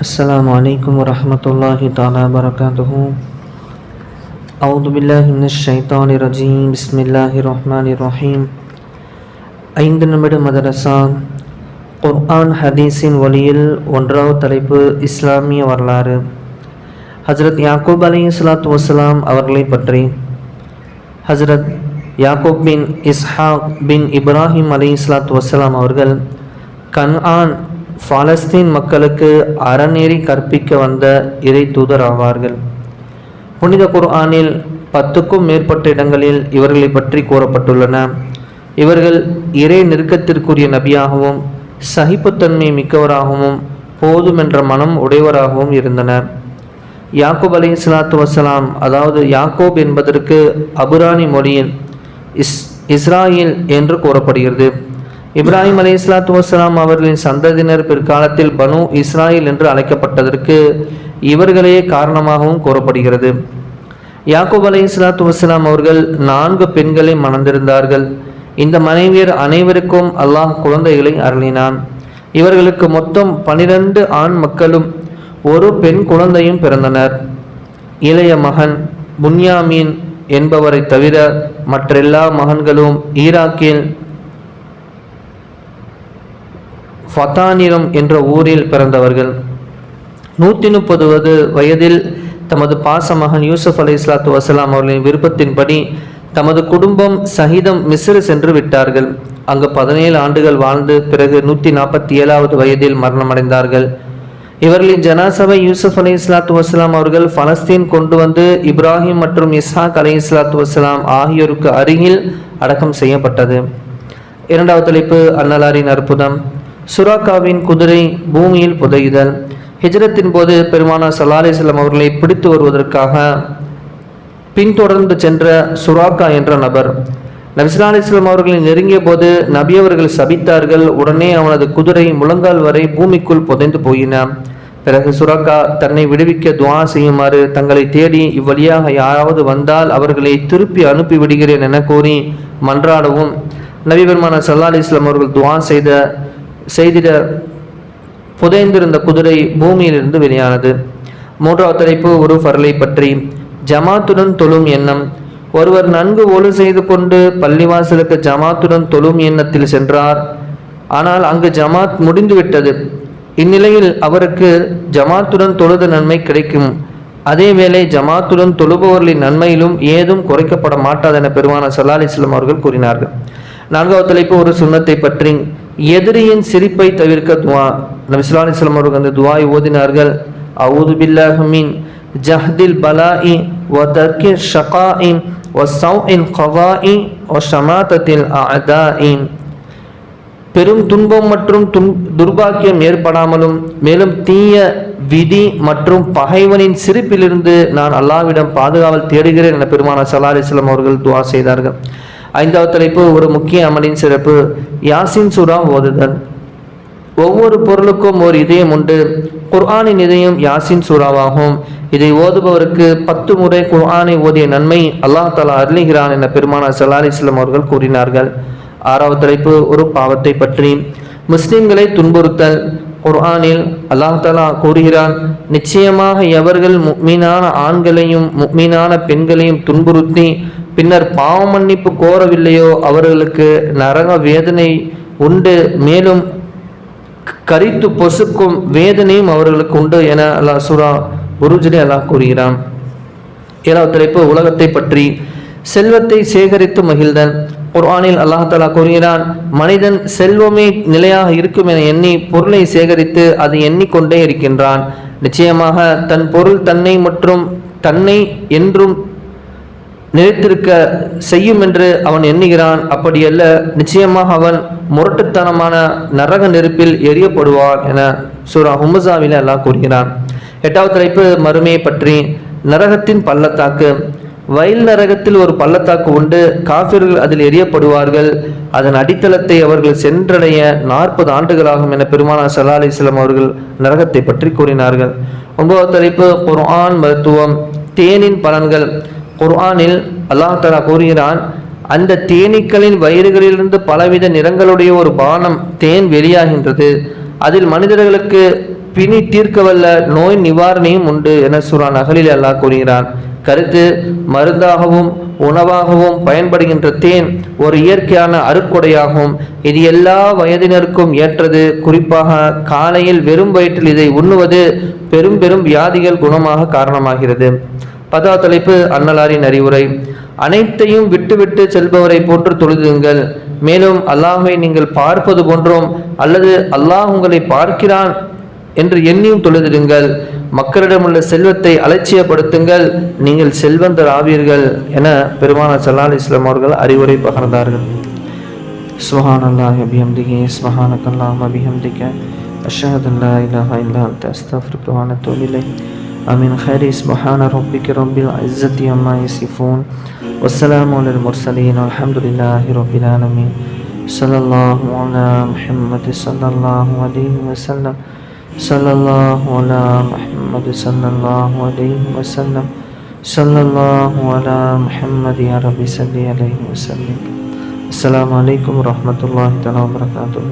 السلام عليكم ورحمة الله تعالى وبركاته أعوذ بالله من الشيطان الرجيم بسم الله الرحمن الرحيم ஐந்து நிமிட மதரசா குர்ஆன் ஹதீஸின் வழியில் ஒன்றாவது தலைப்பு இஸ்லாமிய வரலாறு ஹஜரத் யாக்கூப் அலி இஸ்லாத்து வசலாம் அவர்களை பற்றி ஹஜரத் யாக்கூப் பின் இஸ்ஹாக் பின் இப்ராஹிம் அலி இஸ்லாத்து வசலாம் அவர்கள் கன்ஆன் பாலஸ்தீன் மக்களுக்கு அறநெறி கற்பிக்க வந்த இறை தூதர் ஆவார்கள். புனித குர்ஆனில் பத்துக்கும் மேற்பட்ட இடங்களில் இவர்களை பற்றி கூறப்பட்டுள்ளன. இவர்கள் இறை நெருக்கத்திற்குரிய நபியாகவும் சகிப்புத்தன்மை மிக்கவராகவும் போதுமென்ற மனம் உடையவராகவும் இருந்தனர். யாக்கூப் அலி இஸ்லாத்து வசலாம் அதாவது யாக்கோப் என்பதற்கு அபுரானி மொழியில் இஸ் இஸ்ராயில் என்று கூறப்படுகிறது. இப்ராஹிம் அலி இஸ்லாத்து வசலாம் அவர்களின் சந்ததியினர் பிற்காலத்தில் பனு இஸ்ராயில் என்று அழைக்கப்பட்டதற்கு இவர்களே காரணமாகவும் கூறப்படுகிறது. யாக்கூப் அலி இஸ்லாத்து வசலாம் அவர்கள் நான்கு பெண்களை மணந்திருந்தார்கள். இந்த மனைவியர் அனைவருக்கும் அல்லாஹ் குழந்தைகளை அருளினான். இவர்களுக்கு மொத்தம் பனிரெண்டு ஆண் மக்களும் ஒரு பெண் குழந்தையும் பிறந்தனர். இளைய மகன் புன்யாமீன் என்பவரை தவிர மற்றெல்லா மகன்களும் ஈராக்கில் ஃபதானிரம் என்ற ஊரில் பிறந்தவர்கள். நூற்றி முப்பது வயதில் தமது பாச மகன் யூசுப் அலி இஸ்லாத்து வசலாம் அவர்களின் விருப்பத்தின்படி தமது குடும்பம் சகிதம் மிஸ்ரு சென்று விட்டார்கள். அங்கு பதினேழு ஆண்டுகள் வாழ்ந்து பிறகு நூற்றி நாற்பத்தி ஏழாவது வயதில் மரணமடைந்தார்கள். இவர்களின் ஜனாசபை யூசுப் அலி இஸ்லாத்து வசலாம் அவர்கள் பலஸ்தீன் கொண்டு வந்து இப்ராஹிம் மற்றும் இஸ்ஹாக் அலி இஸ்லாத்து வசலாம் ஆகியோருக்கு அருகில் அடக்கம் செய்யப்பட்டது. இரண்டாவது தலைப்பு அன்னலாரின் அற்புதம். சுராக்காவின் குதிரை பூமியில் புதையுதல். ஹிஜ்ரத்தின் போது பெருமானா சல்லாஹிஸ்லாம் அவர்களை பிடித்து வருவதற்காக பின்தொடர்ந்து சென்ற சுராக்கா என்ற நபர். நபிசுல்லா அலிஸ்லாம் அவர்களை நெருங்கிய போது நபி அவர்கள் சபித்தார்கள். உடனே அவனது குதிரை முழங்கால் வரை பூமிக்குள் புதைந்து போயின. பிறகு சுராக்கா தன்னை விடுவிக்க துவா செய்யுமாறு தங்களை தேடி இவ்வழியாக யாராவது வந்தால் அவர்களை திருப்பி அனுப்பி விடுகிறேன் என கூறி மன்றாடவும் நபி பெருமான சல்லா அலிஸ்லாம் அவர்கள் துவா செய்த செய்திட புதைந்திருந்த குதிரை பூமியிலிருந்து வெளியானது. மூன்றாவது தலைப்பு ஒரு ஃபர்லை பற்றி. ஜமாத்துடன் தொழும் எண்ணம். ஒருவர் நன்கு ஒழு செய்து கொண்டு பள்ளிவாசலுக்கு ஜமாத்துடன் தொழும் எண்ணத்தில் சென்றார். ஆனால் அங்கு ஜமாத் முடிந்துவிட்டது. இந்நிலையில் அவருக்கு ஜமாத்துடன் தொழுத நன்மை கிடைக்கும். அதேவேளை ஜமாத்துடன் தொழுபவர்களின் நன்மையிலும் ஏதும் குறைக்கப்பட மாட்டாது என பெருமான சல்லா அலிஸ்லாம் அவர்கள் கூறினார்கள். நான்காவது தலைப்பு ஒரு சுண்ணத்தை பற்றி. எதிரியின் சிரிப்பை தவிர்க்க துவா. நபி சொல்லா அவர்கள் அந்த துவாய் ஓதினார்கள். அவுது பில்லாஹமின் ஜஹ்தில் பலாஇ வ ஷகாயின் ஷகாஇ வ சௌஇன் கவாஇ வ ஷமாத்தத்தில் பெரும் துன்பம் மற்றும் துன் துர்பாக்கியம் ஏற்படாமலும் மேலும் தீய விதி மற்றும் பகைவனின் சிரிப்பிலிருந்து நான் அல்லாவிடம் பாதுகாவல் தேடுகிறேன் என பெருமான சல்லா அலிஸ்லாம் அவர்கள் துவா செய்தார்கள். ஐந்தாவது தலைப்பு ஒரு முக்கிய அமலின் சிறப்பு. யாசின் சூரா ஓதுதல். ஒவ்வொரு பொருளுக்கும் ஒரு இதயம் உண்டு. குர்ஆனின் இதயம் யாசின் சூறாவாகும். இதை ஓதுபவருக்கு பத்து முறை குர்ஆனை ஓதிய நன்மை அல்லாஹ் தலா அருளிகிறான் என பெருமானார் சல்லா இஸ்லாம் அவர்கள் கூறினார்கள். ஆறாவது தலைப்பு ஒரு பாவத்தை பற்றி. முஸ்லிம்களை துன்புறுத்தல். குர்ஆனில் அல்லாஹ் தலா கூறுகிறான் நிச்சயமாக எவர்கள் மீனான ஆண்களையும் மீனான பெண்களையும் துன்புறுத்தி பின்னர் பாவ மன்னிப்பு கோரவில்லையோ அவர்களுக்கு நரக வேதனை உண்டு. மேலும் கரித்து பொசுக்கும் வேதனையும் அவர்களுக்கு உண்டு என அல்லா சுரா குருஜிலே அல்லாஹ் கூறுகிறான். ஏழாவது தலைப்பு உலகத்தை பற்றி. செல்வத்தை சேகரித்து மகிழ்தல் குர்ஆனில் அல்லாஹாலா கூறுகிறான் மனிதன் செல்வமே நிலையாக இருக்கும் என எண்ணி பொருளை சேகரித்து அதை எண்ணிக்கொண்டே இருக்கின்றான். நிச்சயமாக தன் பொருள் தன்னை மற்றும் தன்னை என்றும் நிலைத்திருக்க செய்யும் என்று அவன் எண்ணுகிறான். அப்படியல்ல நிச்சயமாக அவன் முரட்டுத்தனமான நரக நெருப்பில் எரியப்படுவான் என சூரா ஹுமசாவில் எல்லாம் கூறுகிறான். எட்டாவது தலைப்பு மறுமையை பற்றி. நரகத்தின் பள்ளத்தாக்கு. வயல் நரகத்தில் ஒரு பள்ளத்தாக்கு உண்டு. காஃபிர்கள் அதில் எரியப்படுவார்கள் அதன் அடித்தளத்தை அவர்கள் சென்றடைய நாற்பது ஆண்டுகளாகும் என பெருமானா சல்லா அலிஸ்லாம் அவர்கள் நரகத்தை பற்றி கூறினார்கள். ஒன்பதாவது தலைப்பு குர்ஆன் மருத்துவம். தேனின் பலன்கள். குர்ஆனில் அல்லாஹ் தலா கூறுகிறான் அந்த தேனீக்களின் வயிறுகளிலிருந்து பலவித நிறங்களுடைய ஒரு பானம் தேன் வெளியாகின்றது. அதில் மனிதர்களுக்கு பிணி தீர்க்கவல்ல நோய் நிவாரணியும் உண்டு என சூரா அகலில் அல்லாஹ் கூறுகிறான். கருத்து மருந்தாகவும் உணவாகவும் பயன்படுகின்ற தேன் ஒரு இயற்கையான அருக்கொடையாகும் இது எல்லா வயதினருக்கும் ஏற்றது. குறிப்பாக காலையில் வெறும் வயிற்றில் இதை உண்ணுவது பெரும் பெரும் வியாதிகள் குணமாக காரணமாகிறது. பதா தலைப்பு அன்னலாரின் அறிவுரை. அனைத்தையும் விட்டுவிட்டு செல்பவரை போன்று தொழுதுங்கள். மேலும் அல்லாஹை நீங்கள் பார்ப்பது போன்றும் அல்லது அல்லாஹ் உங்களை பார்க்கிறான் என்று எண்ணியும் தொழுதிடுங்கள். மக்களிடம் உள்ள செல்வத்தை அலட்சியப்படுத்துங்கள். நீங்கள் செல்வந்தர் ஆவீர்கள் என பெருமான சல்லால் இஸ்லாம் அவர்கள் அறிவுரை பகர்ந்தார்கள். சுஹான் அல்லாஹ் அபிஹம்திகே சுஹானக் அல்லாஹ் அபிஹம்திக அஷஹது அல்லா இலாஹா இல்லா அன்த. அஸ்தஃபிருக்க ومن خير سبحان ربك رب العزة عما يصفون والسلام على المرسلين والحمد لله رب العالمين. صلى الله على محمد صلى الله عليه وسلم. صلى الله على محمد صلى الله عليه وسلم. صلى الله على محمد يا رب صلى عليه وسلم. السلام عليكم ورحمة الله تعالى وبركاته.